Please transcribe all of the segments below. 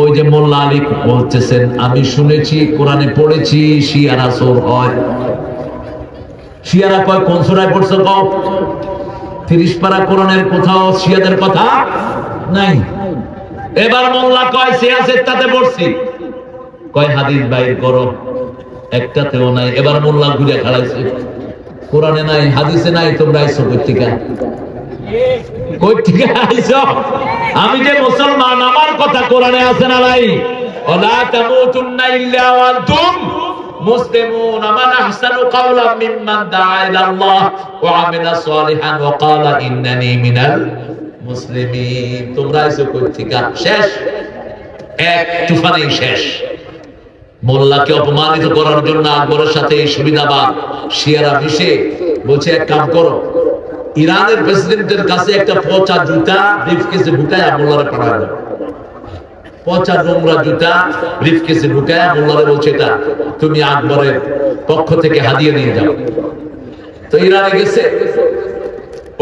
ওই যে মোল্লা আলী বলতেছেন, আমি শুনেছি, কোরআনে পড়েছি শিয়ারা সোর হয়। শিয়ারা কয়, কোন সুরায় পড়ছে কও তিরিশ পারা কোরআনের কোথাও শিয়াদের কথা? নাই। এবার মোল্লা কয় সিয়াসের তাতে পড়ছি। কয়, হাদিস বাইর করো, একটাতেও নাই। এবার মোল্লা ঘুরে খাড়াইছে কোরআনে নাই, হাদিসে নাই, তোমরা আইসো কর্তিকা কই থেকে আইছো? আমি যে মুসলমান, আমার কথা কোরআনে আছে না ভাই ওলা তামুতুন্না ইল্লা ওয়া আনতুম আহসানু কাওলাম মিম্মান দাআ ইলা আল্লাহ ওয়া আমিলা সালিহান ওয়া ক্বালা ইন্নানি মিনাল মুসলিমিন। তোমরা আইছো কই থেকে শেষ? এক তুফানেই শেষ। মোল্লাকে অপমানিত করার জন্য আকবরের সাথে এই সুবিধাবাদ। শিয়ারা মিশে বলছে, এক কাম করো। ইরানের প্রেসিডেন্টের কাছে একটা পচা জুতা ব্রিফকেসে ঢুকায় মোল্লারে পাঠায় দাও পচা নোংরা জুতা ব্রিফকেসে ঢুকায় মোল্লারে বলছে এটা, তুমি আকবরের পক্ষ থেকে হাদিয়ে নিয়ে যাও। তো ইরানে গেছে।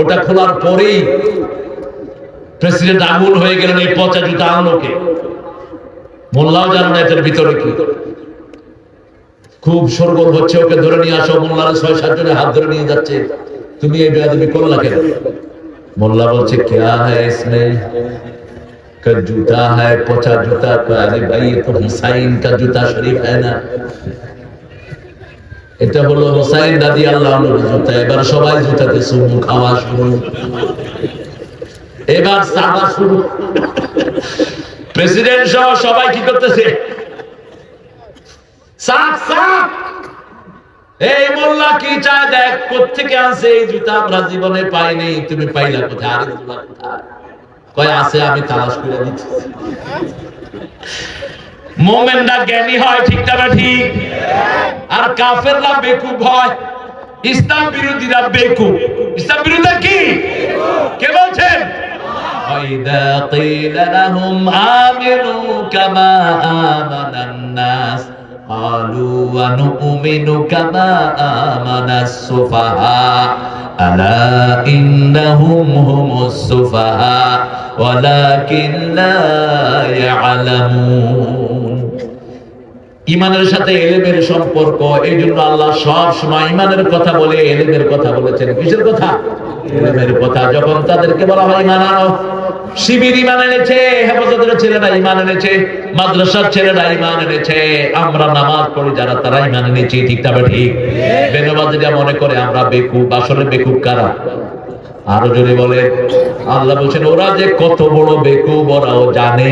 ওটা খোলার পরেই প্রেসিডেন্ট আঙুল হয়ে গেলেন এই পচা জুতা আনলোকে। মোল্লাও জানে না এটার ভিতরে কি। খুব সরগোল হচ্ছে, ওকে ধরে নিয়ে আসো, মোল্লার ছয় সাত জনের হাত ধরে নিয়ে যাচ্ছে। তুমি এই বেয়াদবি করলা কেন মোল্লা বলছে क्या है इसमें का जूता है पचा जूता का अरे भाई ये तो हुसैन का जूता शरीफ है ना এটা হলো হুসাইন দাদি আল্লাহ জুতা এবার সবাই জুতাতে চুমু খাওয়া শুরু এবার সাদা শুরু প্রেসিডেন্ট সহ সবাই কি করতেছে সাক সাক এই মোল্লা কি চায় দেখ কোথেকে আনছে এই জুতা আমরা জীবনে পাইনি তুমি পাইলা কোথায় আরে জুতা কোথায়? কয় আছে আমি তালাশ করে দিচ্ছি মোমেনরা জ্ঞানী হয় ঠিক না ঠিক আর কাফেররা বেকুব হয় ইসলাম বিরোধীরা বেকুব ইসলাম বিরোধী কি কে বলছেন وإذا قيل لهم آمنوا كما آمن الناس قالوا ونؤمن كما آمن السفهاء ألا إنهم هم السفهاء ولكن لا يعلمون ইমানের সাথে এলেমের সম্পর্ক এই জন্য আল্লাহ সব সময় ইমানের কথা বলে এলেমের কথা বলেছেন কিসের কথা এলেমের কথা যখন তাদেরকে বলা হয় ইমান আনো শিবির ইমান এনেছে, হেফাজতের ছেলেরা ইমান এনেছে, মাদ্রাসার ছেলেরা ইমান এনেছে। আমরা নামাজ পড়ি, যারা তারা ইমান এনেছে, ঠিক তবে ঠিক? যা মনে করে আমরা বেকুব, আসলে বেকুব কারা? আরও যদি বলে আল্লাহ বলছেন, ওরা যে কত বড় বেকুব, ওরাও জানে।